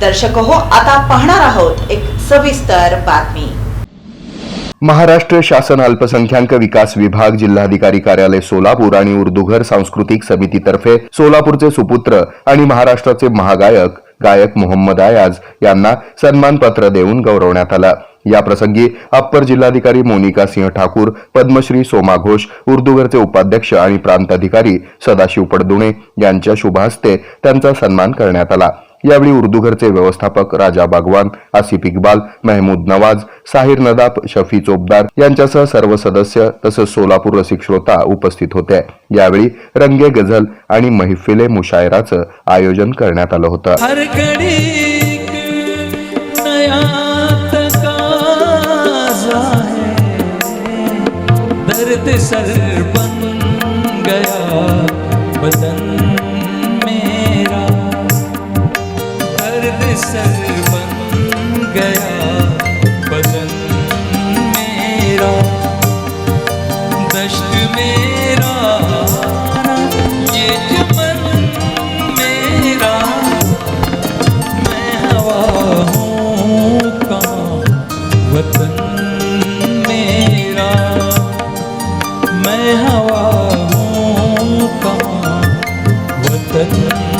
दर्शक हो आता पाहणार आहोत एक सविस्तर बातमी. महाराष्ट्र शासन अल्पसंख्याक विकास विभाग जिल्हाधिकारी कार्यालय सोलापूर आणि उर्दूघर सांस्कृतिक समितीतर्फे सोलापूरचे सुपुत्र आणि महाराष्ट्राचे महागायक गायक मोहम्मद आयाज यांना सन्मानपत्र देऊन गौरवण्यात आलं. या प्रसंगी अप्पर जिल्हाधिकारी मोनिका सिंह ठाकूर पद्मश्री सोमा घोष उर्दूघरचे उपाध्यक्ष आणि प्रांताधिकारी सदाशिव पडदुणे यांच्या शुभहस्ते त्यांचा सन्मान करण्यात आला. यावेळी उर्दूघरचे व्यवस्थापक राजा बागवान आसिफ इक्बाल महमूद नवाज साहिर नदाब शफी चोपदार यांच्यासह सर्व सदस्य तसंच सोलापूर रसिक श्रोता उपस्थित होते. यावेळी रंगे गझल आणि महिफिले मुशायराचं आयोजन करण्यात आलं होतं. सर बन गया बदन सर बन गया बदन मेरा दश्त मेरा ये चमन मेरा। मैं हवा हूँ कहाँ वतन मेरा। मैं हवा हूँ कहाँ वतन मेरा